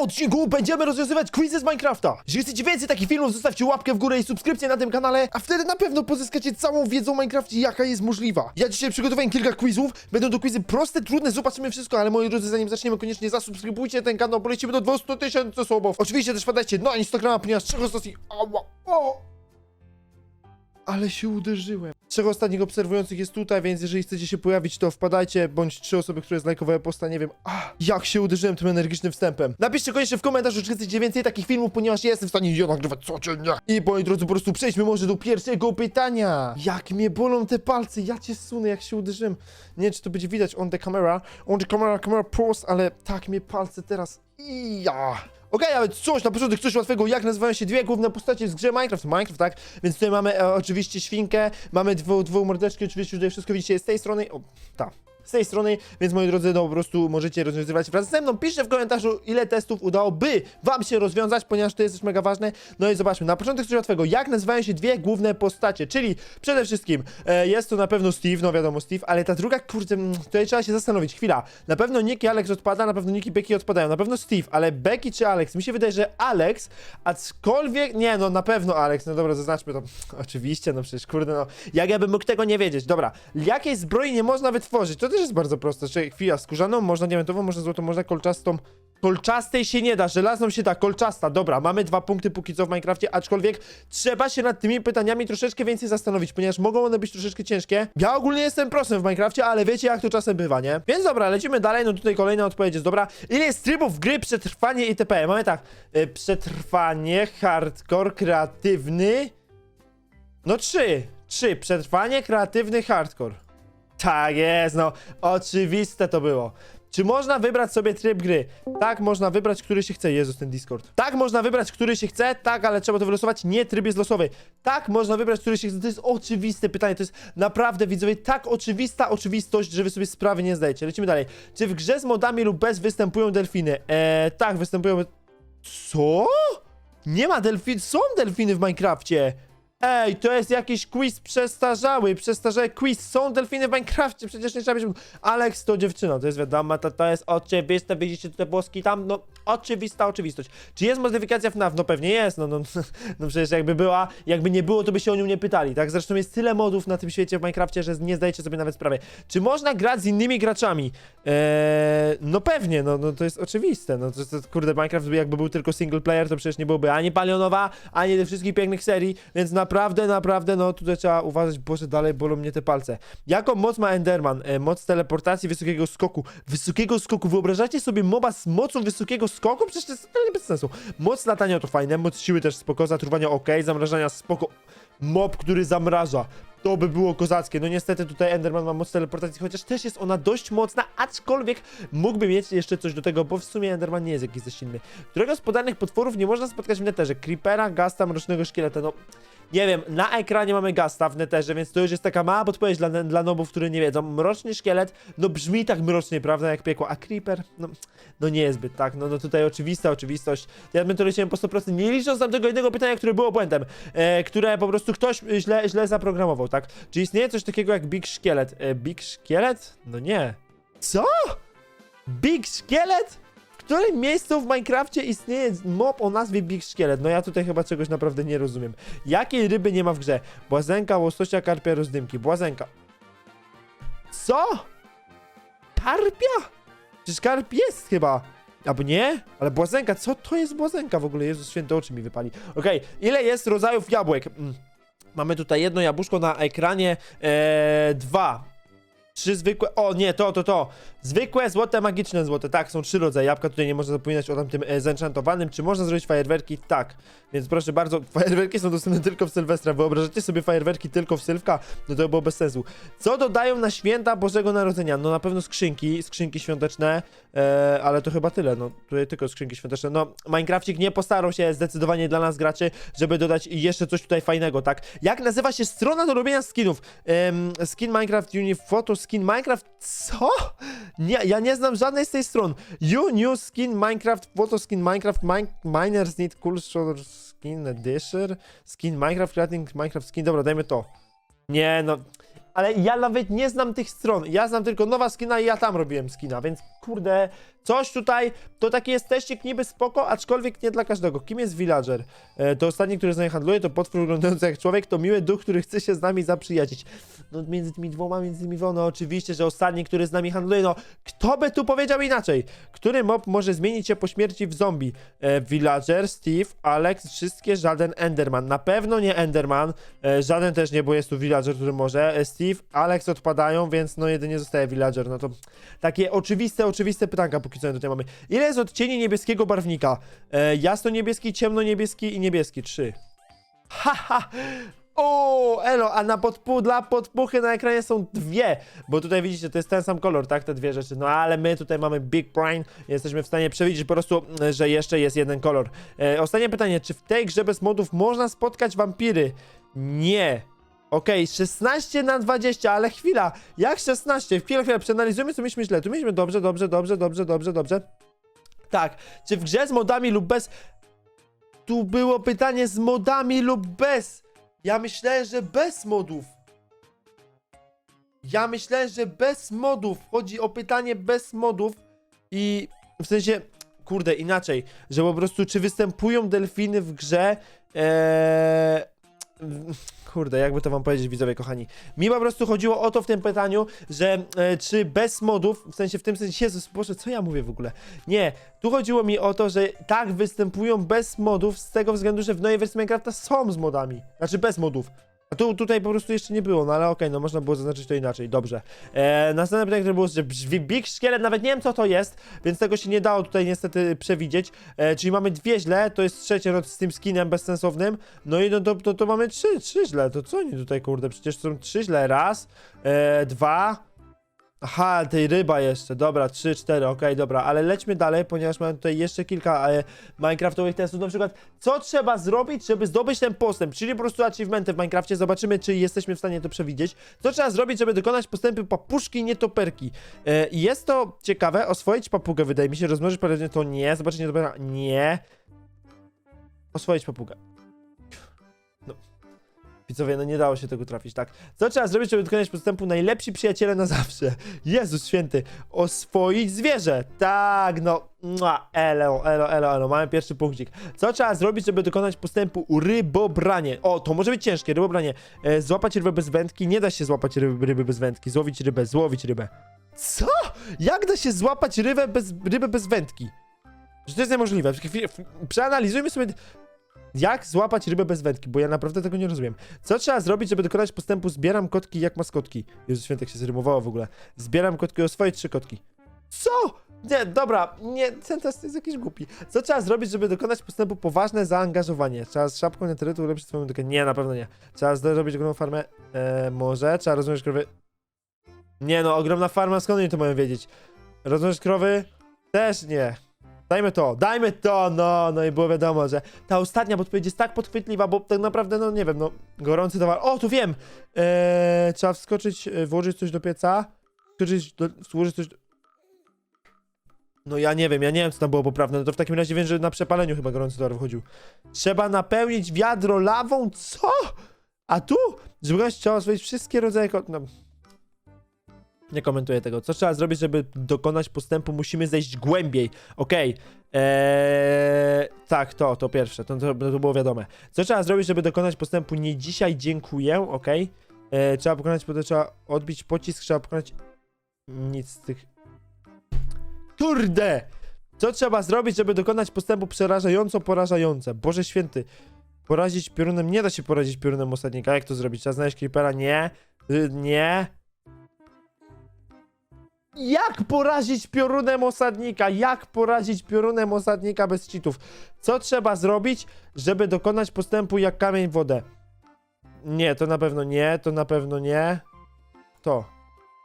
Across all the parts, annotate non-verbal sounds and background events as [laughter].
odcinku będziemy rozwiązywać quizy z Minecrafta. Jeżeli chcecie więcej takich filmów, zostawcie łapkę w górę i subskrypcję na tym kanale, a wtedy na pewno pozyskacie całą wiedzę o Minecrafcie, jaka jest możliwa. Ja dzisiaj przygotowałem kilka quizów, będą to quizy proste, trudne, zobaczymy wszystko, ale moi drodzy, zanim zaczniemy, koniecznie zasubskrybujcie ten kanał, polecimy do 200 tysięcy subów. Oczywiście też wpadajcie na Instagrama, ponieważ trzech ostatnich... Ała, o! Ale się uderzyłem. Trzech ostatnich obserwujących jest tutaj, więc jeżeli chcecie się pojawić, to wpadajcie, bądź trzy osoby, które zlajkowały posta, nie wiem. Ah, jak się uderzyłem tym energicznym wstępem. Napiszcie koniecznie w komentarzu, czy chcecie więcej takich filmów, ponieważ ja jestem w stanie je nagrywać codziennie. I moi drodzy, po prostu przejdźmy może do pierwszego pytania. Jak mnie bolą te palce, ja cię sunę, jak się uderzyłem. Nie wiem, czy to będzie widać on the camera, on the camera, camera pause, ale tak mnie palce teraz... Ja. Okej, ale coś, na początek coś łatwego, jak nazywają się dwie główne postacie w grze Minecraft, Minecraft, tak? Więc tutaj mamy e, oczywiście świnkę, mamy dwu, dwu mordeczki, oczywiście tutaj wszystko widzicie z tej strony, o, ta, z tej strony, więc moi drodzy, no po prostu możecie rozwiązywać wraz ze mną. Piszcie w komentarzu, ile testów udałoby wam się rozwiązać, ponieważ to jest też mega ważne. No i zobaczmy, na początek coś łatwego, jak nazywają się dwie główne postacie, czyli przede wszystkim e, jest to na pewno Steve, no wiadomo Steve, ale ta druga, kurde, mm, tutaj trzeba się zastanowić, chwila, na pewno Nick i Alex odpada, na pewno Nick i Becky odpadają, na pewno Steve, ale Becky czy Alex? Mi się wydaje, że Alex, aczkolwiek, nie no, na pewno Alex, no dobra, zaznaczmy to, [laughs] oczywiście, no przecież, kurde, no, jak ja bym mógł tego nie wiedzieć, dobra, jakiej zbroi nie można wytworzyć, to też jest bardzo proste, czyli chwila, skórzaną, można diamentową, można złotą, można kolczastą, kolczastej się nie da, żelazną się da, kolczasta, dobra, mamy dwa punkty póki co w Minecrafcie, aczkolwiek trzeba się nad tymi pytaniami troszeczkę więcej zastanowić, ponieważ mogą one być troszeczkę ciężkie. Ja ogólnie jestem prosem w Minecrafcie, ale wiecie jak to czasem bywa, nie? Więc dobra, lecimy dalej, no tutaj kolejna odpowiedź jest dobra. Ile jest trybów gry, przetrwanie itp? Mamy tak, y, przetrwanie, hardcore, kreatywny, no trzy, trzy, przetrwanie, kreatywny, hardcore. Tak jest, no, oczywiste to było. Czy można wybrać sobie tryb gry? Tak, można wybrać, który się chce. Jezus, ten Discord. Tak, można wybrać, który się chce. Tak, ale trzeba to wylosować. Nie, tryb jest losowy. Tak, można wybrać, który się chce. To jest oczywiste pytanie. To jest naprawdę, widzowie, tak oczywista oczywistość, że wy sobie sprawy nie zdajecie. Lecimy dalej. Czy w grze z modami lub bez występują delfiny? Eee, tak, występują... Co? Nie ma delfin... Są delfiny w Minecrafcie. Ej, to jest jakiś quiz przestarzały, przestarzały quiz. Są delfiny w Minecrafcie, przecież nie trzeba być... Alex to dziewczyna, to jest wiadomo, to, to jest oczywiste, widzicie te włoski tam, no oczywista oczywistość. Czy jest modyfikacja FNAF? No pewnie jest, no, no, [laughs] no przecież jakby była, jakby nie było, to by się o nią nie pytali, tak? Zresztą jest tyle modów na tym świecie w Minecrafcie, że nie zdajecie sobie nawet sprawy. Czy można grać z innymi graczami? Eee, no pewnie, no, no to jest oczywiste, no to, to kurde, Minecraft jakby był tylko single player, to przecież nie byłoby ani Palionowa, ani tych wszystkich pięknych serii, więc naprawdę, naprawdę, no tutaj trzeba uważać, boże, dalej bolą mnie te palce. Jaką moc ma Enderman? E, moc teleportacji, wysokiego skoku. Wysokiego skoku, wyobrażacie sobie moba z mocą wysokiego skoku? Przecież to jest totalnie bez sensu. Moc latania to fajne, moc siły też spoko, zatruwania ok, zamrażania spoko. Mob, który zamraża. To by było kozackie. No niestety tutaj Enderman ma moc teleportacji, chociaż też jest ona dość mocna, aczkolwiek mógłby mieć jeszcze coś do tego, bo w sumie Enderman nie jest jakiś silny. Którego z podanych potworów nie można spotkać w neterze? Creepera, Gasta, Mrocznego Szkieleta, no... Nie wiem, na ekranie mamy Gasta w neterze, więc to już jest taka mała podpowiedź dla, dla nobów, które nie wiedzą. Mroczny Szkielet, no brzmi tak mrocznie, prawda, jak piekło, a Creeper, no, no nie jest zbyt, tak? No, no tutaj oczywista oczywistość. Ja bym to leciałem po 100%, nie licząc tam tego jednego pytania, które było błędem, e, które po prostu ktoś źle, źle zaprogramował, tak? Czy istnieje coś takiego jak Big Szkielet? E, Big Szkielet? No nie. Co? Big Szkielet? Którym miejscu w Minecrafcie istnieje mob o nazwie Big Szkielet? No ja tutaj chyba czegoś naprawdę nie rozumiem. Jakiej ryby nie ma w grze? Błazenka, łososia, karpia, rozdymki. Błazenka. Co? Karpia? Przecież karp jest chyba. Albo nie? Ale błazenka, co to jest błazenka w ogóle? Jezus święty oczy mi wypali. Okej, ile jest rodzajów jabłek? Mm. Mamy tutaj jedno jabłuszko na ekranie, eee, dwa. Trzy zwykłe, o nie, to, to, to. Zwykłe, złote, magiczne złote. Tak, są trzy rodzaje jabłka, tutaj nie można zapominać o tamtym e, zenchantowanym. Czy można zrobić fajerwerki? Tak. Więc proszę bardzo, [laughs] fajerwerki są dostępne tylko w Sylwestra. Wyobrażacie sobie fajerwerki tylko w Sylwka? No to było bez sensu. Co dodają na święta Bożego Narodzenia? No na pewno skrzynki, skrzynki świąteczne, e, ale to chyba tyle, no tutaj tylko skrzynki świąteczne. No, Minecrafcik nie postarał się zdecydowanie dla nas graczy, żeby dodać jeszcze coś tutaj fajnego, tak? Jak nazywa się strona do robienia skinów? Em, skin Minecraft Uni Photo Skin Minecraft, co? Nie, ja nie znam żadnej z tej stron. You new skin Minecraft, photo skin Minecraft, min miners need cool shoulder skin edition, skin Minecraft, creating Minecraft skin, dobra, dajmy to. Nie, no, ale ja nawet nie znam tych stron. Ja znam tylko nowa skina i ja tam robiłem skina, więc kurde, coś tutaj, to taki jest teścik niby spoko, aczkolwiek nie dla każdego. Kim jest villager? E, to ostatni, który z nami handluje, to potwór wyglądający jak człowiek, to miły duch, który chce się z nami zaprzyjaźnić. No między tymi dwoma, między tymi dwoma, no oczywiście, że ostatni, który z nami handluje, no kto by tu powiedział inaczej? Który mob może zmienić się po śmierci w zombie? E, villager, Steve, Alex, wszystkie, żaden Enderman. Na pewno nie Enderman, e, żaden też nie, bo jest tu villager, który może. E, Steve, Alex odpadają, więc no jedynie zostaje villager. No to takie oczywiste, oczywiste pytanka póki co tutaj mamy. Ile jest odcieni niebieskiego barwnika? E, jasno-niebieski, ciemno-niebieski i niebieski. Trzy. Haha! O, elo, a na podpu dla podpuchy na ekranie są dwie, bo tutaj widzicie, to jest ten sam kolor, tak, te dwie rzeczy, no ale my tutaj mamy Big Brain, jesteśmy w stanie przewidzieć po prostu, e, że jeszcze jest jeden kolor. E, ostatnie pytanie, czy w tej grze bez modów można spotkać wampiry? Nie. Okej, 16 na 20, ale chwila, jak 16? Chwilę, chwilę, przeanalizujmy, co mieliśmy źle. Tu mieliśmy dobrze, dobrze, dobrze, dobrze, dobrze, dobrze. Tak, czy w grze z modami lub bez... Tu było pytanie z modami lub bez. Ja myślałem, że bez modów. Ja myślałem, że bez modów. Chodzi o pytanie bez modów i w sensie, kurde, inaczej, że po prostu czy występują delfiny w grze, eee... Kurde, jakby to wam powiedzieć, widzowie kochani. Mi po prostu chodziło o to w tym pytaniu, że e, czy bez modów, w sensie w tym sensie, Jezus, Boże, co ja mówię w ogóle? Nie, tu chodziło mi o to, że tak występują bez modów z tego względu, że w nowej wersji Minecrafta są z modami. Znaczy bez modów. A tu, tutaj po prostu jeszcze nie było, no ale okej, no można było zaznaczyć to inaczej, dobrze. E, następne pytanie, które było, że brzwi- Big Szkielet, nawet nie wiem co to jest, więc tego się nie dało tutaj niestety przewidzieć. E, czyli mamy dwie źle, to jest trzecie no, z tym skinem bezsensownym. No i no, to, to, to mamy trzy, trzy źle, to co oni tutaj kurde, przecież są trzy źle, raz, e, dwa, Aha, tej ryba jeszcze, dobra, 3, 4, okej, dobra, ale lećmy dalej, ponieważ mam tutaj jeszcze kilka e, minecraftowych testów, na przykład, co trzeba zrobić, żeby zdobyć ten postęp, czyli po prostu achievementy w Minecrafcie, zobaczymy, czy jesteśmy w stanie to przewidzieć, co trzeba zrobić, żeby dokonać postępy papuszki, nietoperki, e, jest to ciekawe, oswoić papugę, wydaje mi się, rozmnożyć parę to nie, zobaczyć nietoperka, nie, oswoić papugę. Widzowie, no nie dało się tego trafić, tak? Co trzeba zrobić, żeby dokonać postępu najlepsi przyjaciele na zawsze? Jezus święty, oswoić zwierzę. Tak, no. Mua, elo, elo, elo, elo, mamy pierwszy punkcik. Co trzeba zrobić, żeby dokonać postępu rybobranie? O, to może być ciężkie, rybobranie. E, złapać rybę bez wędki? Nie da się złapać ryby, ryby bez wędki. Złowić rybę, złowić rybę. Co? Jak da się złapać rybę bez, rybę bez wędki? Że to jest niemożliwe. Przeanalizujmy sobie jak złapać rybę bez wędki, bo ja naprawdę tego nie rozumiem. Co trzeba zrobić, żeby dokonać postępu zbieram kotki jak maskotki? Jezus świętek się zrymowało w ogóle. Zbieram kotki o swoje trzy kotki. Co? Nie, dobra, nie, ten test jest jakiś głupi. Co trzeba zrobić, żeby dokonać postępu poważne zaangażowanie? Trzeba z szapką neterytu ulepszyć swoją medykę? Nie, na pewno nie. Trzeba zrobić ogromną farmę? Eee, może. Trzeba rozwiązać krowy? Nie no, ogromna farma, skąd oni to mają wiedzieć? Rozwiązać krowy? Też nie. Dajmy to, dajmy to, no, no i było wiadomo, że ta ostatnia podpowiedź jest tak podchwytliwa, bo tak naprawdę, no nie wiem, no, gorący towar, o, tu wiem, eee, trzeba wskoczyć, e, włożyć coś do pieca, wskoczyć, do, włożyć coś do... No ja nie wiem, ja nie wiem, co tam było poprawne, no to w takim razie wiem, że na przepaleniu chyba gorący towar wychodził. Trzeba napełnić wiadro lawą, co? A tu? Żeby gość trzeba oswoić wszystkie rodzaje. No. Nie komentuję tego. Co trzeba zrobić, żeby dokonać postępu? Musimy zejść głębiej. Okej. Eee, tak, to, to pierwsze. To, to, to było wiadome. Co trzeba zrobić, żeby dokonać postępu? Nie dzisiaj dziękuję. Okej. Eee, trzeba pokonać, potem trzeba odbić pocisk, trzeba pokonać... Nic z tych... Kurde! Co trzeba zrobić, żeby dokonać postępu przerażająco porażające? Boże święty. Porazić piorunem... Nie da się porazić piorunem osadnika. Jak to zrobić? Trzeba znaleźć creepera? Nie. Y, nie. Jak porazić piorunem osadnika? Jak porazić piorunem osadnika bez cheatów? Co trzeba zrobić, żeby dokonać postępu jak kamień w wodę? Nie, to na pewno nie, to na pewno nie. To.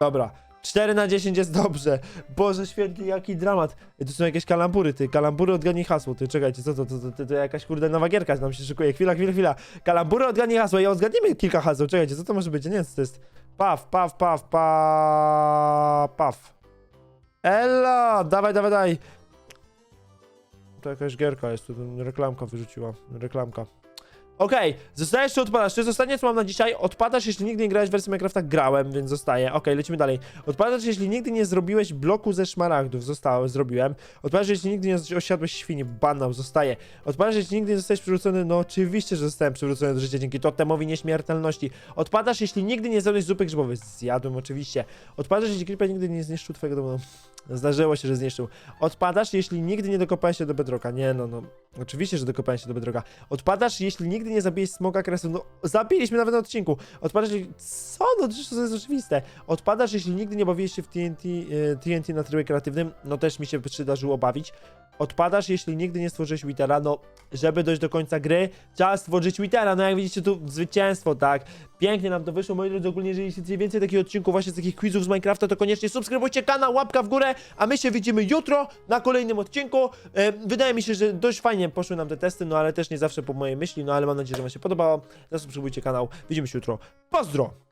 Dobra. 4 na 10 jest dobrze. Boże święty, jaki dramat. Ej, Tu są jakieś kalambury, ty. Kalambury odgadnij hasło. Ty, czekajcie, co to, to, to, to, to jakaś kurde nowa gierka nam się szykuje. Chwila, chwila, chwila. Kalambury odgadnij hasło. Ja odgadnijmy kilka haseł. Czekajcie, co to może być? Nie co to jest. Paf, paf, paf, pa, paf. Ella, dawaj, dawaj, dawaj. To jakaś gierka jest, tu reklamka wyrzuciła, reklamka. Okej, zostajesz czy odpadasz? To jest ostatnie, co mam na dzisiaj. Odpadasz, jeśli nigdy nie grałeś w wersji Minecrafta. Grałem, więc zostaje. Okej, lecimy dalej. Odpadasz, jeśli nigdy nie zrobiłeś bloku ze szmaragdów. Zostało, zrobiłem. Odpadasz, jeśli nigdy nie osiadłeś świni. Banał, zostaje. Odpadasz, jeśli nigdy nie zostałeś przywrócony. No oczywiście, że zostałem przywrócony do życia dzięki totemowi nieśmiertelności. Odpadasz, jeśli nigdy nie zjadłeś zupy grzybowej. Zjadłem oczywiście. Odpadasz, jeśli creeper nigdy nie zniszczył twojego domu. Zdarzyło się, że zniszczył. Odpadasz, jeśli nigdy nie dokopałeś się do bedroka. Nie no, no. Oczywiście, że dokopałem się do bedroka. Odpadasz, jeśli nigdy nie zabiłeś smoka kresu. No, zabiliśmy nawet na odcinku. Odpadasz, jeśli... Co? No, to jest oczywiste. Odpadasz, jeśli nigdy nie bawiłeś się w TNT, e, TNT na trybie kreatywnym. No, też mi się przydarzyło bawić. Odpadasz, jeśli nigdy nie stworzyłeś Wittera. No, żeby dojść do końca gry, trzeba stworzyć Wittera. No, jak widzicie, tu zwycięstwo, tak? Pięknie nam to wyszło, moi drodzy. Ogólnie, jeżeli chcecie więcej takich odcinków, właśnie z takich quizów z Minecrafta, to koniecznie subskrybujcie kanał, łapka w górę, a my się widzimy jutro na kolejnym odcinku. E, wydaje mi się, że dość fajnie poszły nam te testy, no ale też nie zawsze po mojej myśli, no ale mam nadzieję, że wam się podobało. Zasubskrybujcie kanał. Widzimy się jutro. Pozdro!